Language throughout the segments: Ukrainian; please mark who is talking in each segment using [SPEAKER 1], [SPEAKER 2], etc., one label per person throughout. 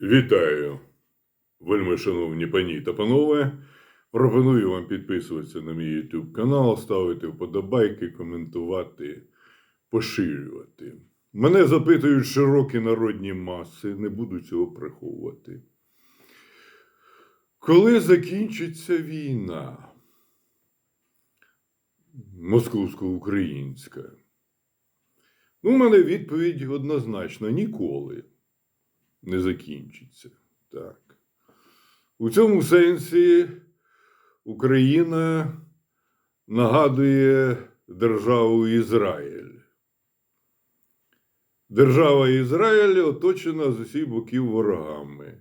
[SPEAKER 1] Вітаю, вельми шановні пані та панове. Пропоную вам підписуватися на мій YouTube канал, ставити вподобайки, коментувати, поширювати. Мене запитують широкі народні маси, не буду цього приховувати. Коли закінчиться війна московсько-українська? Ну, у мене відповідь однозначна: ніколи не закінчиться. Так. У цьому сенсі Україна нагадує державу Ізраїль. Держава Ізраїль оточена з усіх боків ворогами.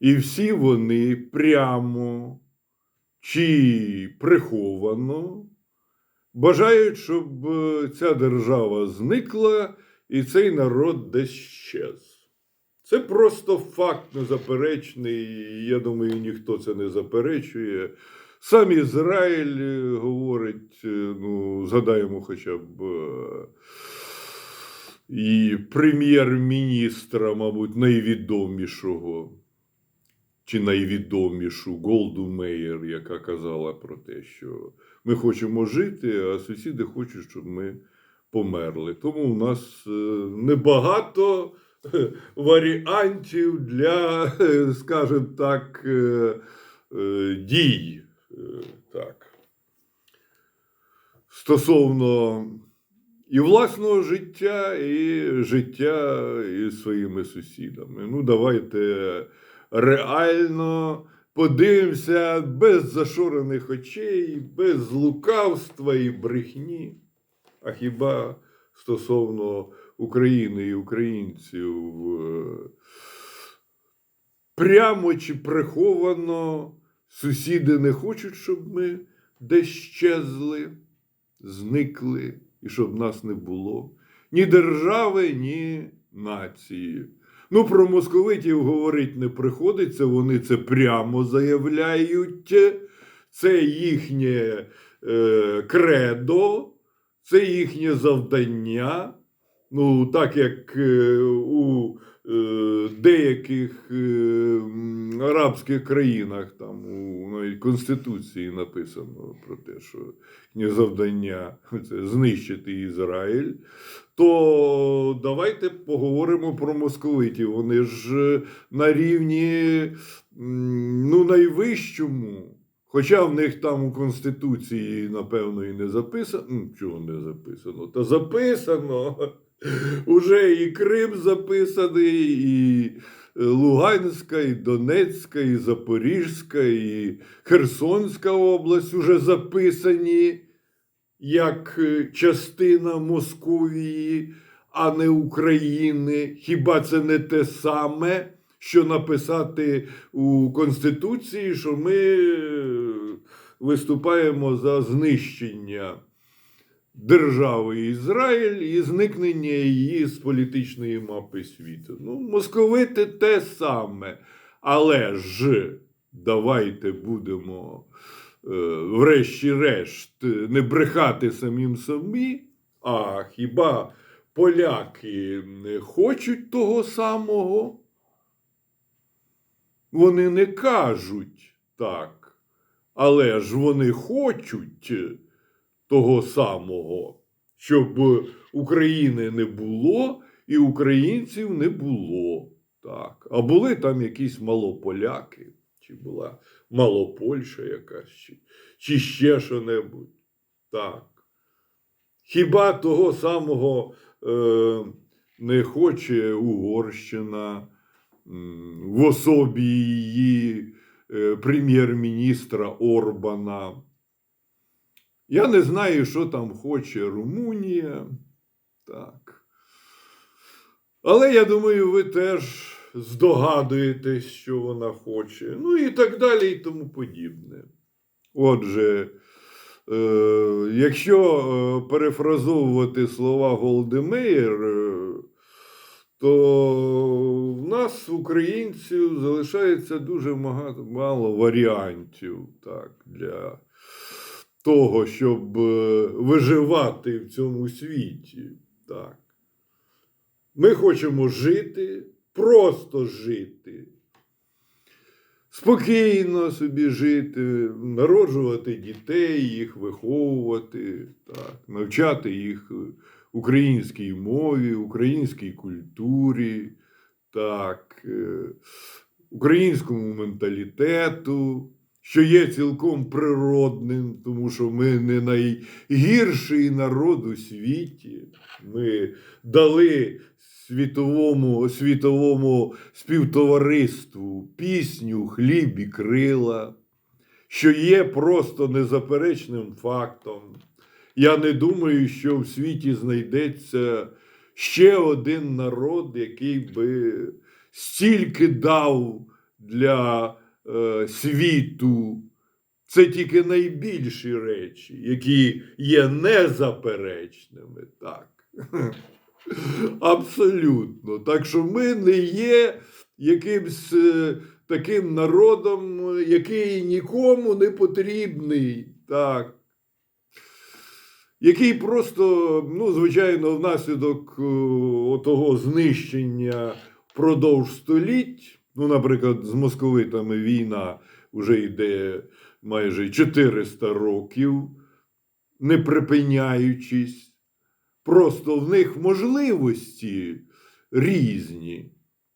[SPEAKER 1] І всі вони прямо чи приховано бажають, щоб е, ця держава зникла і цей народ десь щез. Це просто факт незаперечний. і Я думаю, ніхто це не заперечує. Сам Ізраїль е, говорить, е, ну, згадаємо хоча б е, і прем'єр-міністра, мабуть, найвідомішого, чи найвідомішу Голду Меєр, яка казала про те, що ми хочемо жити, а сусіди хочуть, щоб ми померли. Тому у нас небагато варіантів для, е, скажімо так, е, е, дій. Так. Стосовно і власного життя, і життя із своїми сусідами. Ну, давайте реально подивимося без зашорених очей, без лукавства і брехні. А хіба стосовно України і українців е, прямо чи приховано сусіди не хочуть, щоб ми десь щезли, зникли і щоб нас не було. Ні держави, ні нації. Ну, про московитів говорити не приходиться, вони це прямо заявляють. Це їхнє е, кредо, це їхнє завдання. Ну, так як е, у е, деяких е, арабських країнах, там у навіть Конституції написано про те, що завдання це знищити Ізраїль, то давайте поговоримо про московитів. Вони ж на рівні ну, найвищому. Хоча в них там у Конституції, напевно, і не записано. Ну, чого не записано? Та записано. Уже і Крим записаний, і Луганська, і Донецька, і Запорізька, і Херсонська область уже записані як е, частина Московії, а не України. Хіба це не те саме, що написати у Конституції, що ми е, виступаємо за знищення держави Ізраїль і зникнення її з політичної мапи світу. Ну, московити те саме. Але ж давайте будемо, е, врешті-решт, не брехати самим собі, а хіба поляки не хочуть того самого? Вони не кажуть так, але ж вони хочуть того самого, щоб України не було і українців не було. Так. А були там якісь малополяки, чи була малопольща якась, чи, чи ще що-небудь. Так. Хіба того самого е, не хоче Угорщина в особі її е, прем'єр-міністра Орбана? Я не знаю, що там хоче Румунія. Так. Але я думаю, ви теж здогадуєтесь, що вона хоче. Ну і так далі, і тому подібне. Отже, е, якщо е, перефразовувати слова Голдемейр, е, то в нас, українців, залишається дуже мало варіантів так, для того, щоб е, виживати в цьому світі. Так. Ми хочемо жити, просто жити. спокійно собі жити, народжувати дітей, їх виховувати, так, навчати їх українській мові, українській культурі, так, е, українському менталітету, що є цілком природним, тому що ми не найгірший народ у світі. Ми дали світовому, світовому співтовариству пісню хліб і крила, що є просто незаперечним фактом. Я не думаю, що в світі знайдеться ще один народ, який би стільки дав для е, світу. Це тільки найбільші речі, які є незаперечними. Так. Абсолютно. Так що ми не є якимсь е, таким народом, який нікому не потрібний. Так. Який просто, ну, звичайно, внаслідок е, того знищення впродовж століть, ну, наприклад, з московитами війна вже йде майже 400 років, не припиняючись. Просто в них можливості різні.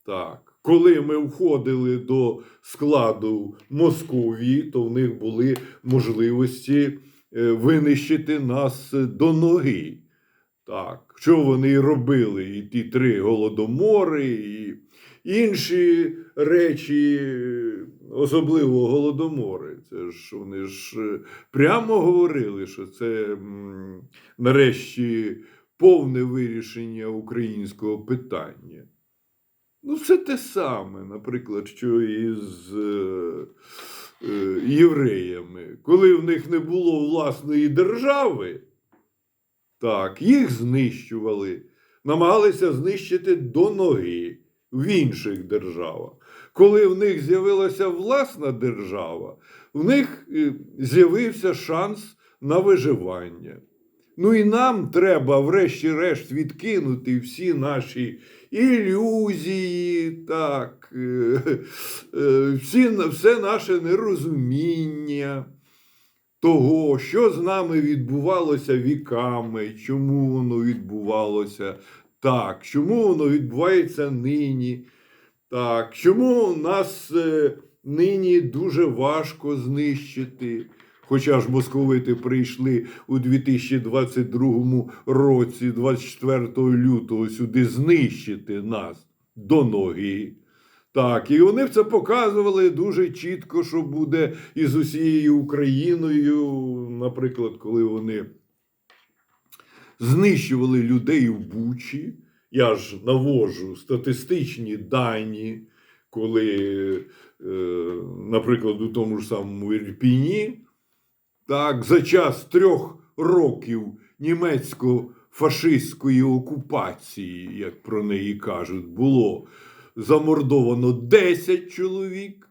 [SPEAKER 1] Так. Коли ми входили до складу Московії, то в них були можливості е, винищити нас до ноги. Так. Що вони робили? І ті три голодомори, і інші речі, е, особливо голодомори. Це ж вони ж е, прямо говорили, що це нарешті повне вирішення українського питання. Ну, все те саме, наприклад, що і з е, е, євреями. Коли в них не було власної держави, так, їх знищували, намагалися знищити до ноги в інших державах. Коли в них з'явилася власна держава, в них е, з'явився шанс на виживання. Ну і нам треба, врешті-решт, відкинути всі наші ілюзії, так, е, е, всі, все наше нерозуміння того, що з нами відбувалося віками, чому воно відбувалося так, чому воно відбувається нині. Так, чому нас е, нині дуже важко знищити? Хоча ж московити прийшли у 2022 році, 24 лютого, сюди знищити нас до ноги. Так, і вони це показували дуже чітко, що буде із усією Україною, наприклад, коли вони знищували людей в Бучі. Я ж навожу статистичні дані, коли, е, наприклад, у тому ж самому Ірпіні, так, за час трьох років німецько-фашистської окупації, як про неї кажуть, було замордовано 10 чоловік.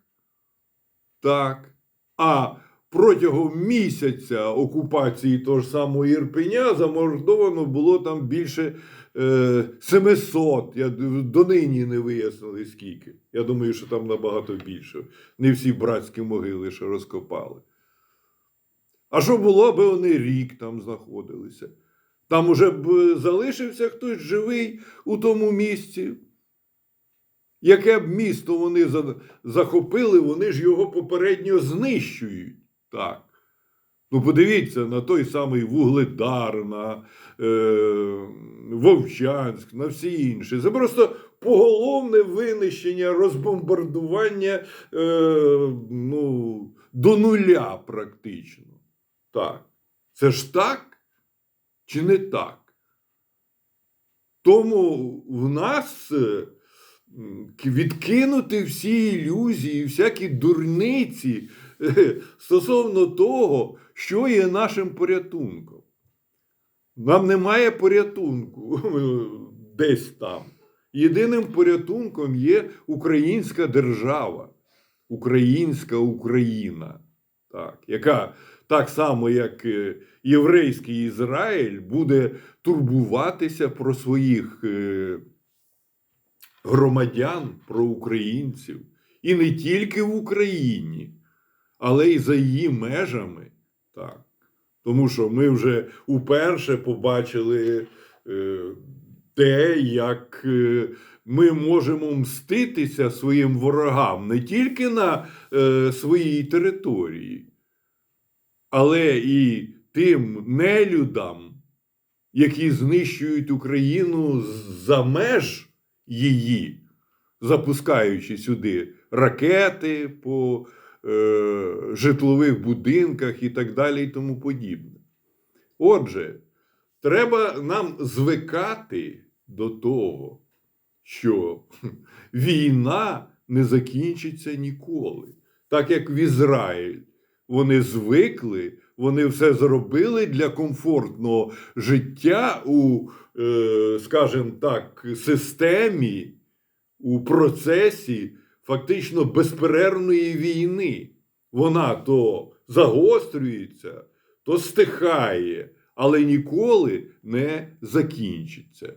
[SPEAKER 1] Так. А протягом місяця окупації того ж самого Ірпеня замордовано було там більше е, 700. Я донині не вияснили скільки. Я думаю, що там набагато більше. Не всі братські могили ще розкопали. А що було, аби вони рік там знаходилися? Там уже б залишився хтось живий у тому місці. Яке б місто вони захопили, вони ж його попередньо знищують. Так. Ну, подивіться на той самий Вугледар, на е, Вовчанськ, на всі інші. Це просто поголовне винищення, розбомбардування е, ну, до нуля практично. Так. Це ж так чи не так? Тому в нас е, відкинути всі ілюзії, всякі дурниці стосовно того, що є нашим порятунком. Нам немає порятунку десь там. Єдиним порятунком є українська держава, українська Україна, так, яка так само, як е, єврейський Ізраїль, буде турбуватися про своїх е, громадян, про українців І не тільки в Україні, але й за її межами. Так. Тому що ми вже уперше побачили е, те, як е, ми можемо мститися своїм ворогам не тільки на е, своїй території, але і тим нелюдам, які знищують Україну за меж її, запускаючи сюди ракети по житлових будинках і так далі, і тому подібне. Отже, треба нам звикати до того, що війна не закінчиться ніколи. Так як в Ізраїль вони звикли, вони все зробили для комфортного життя у, е, скажімо так, системі, у процесі фактично безперервної війни. Вона то загострюється, то стихає, але ніколи не закінчиться.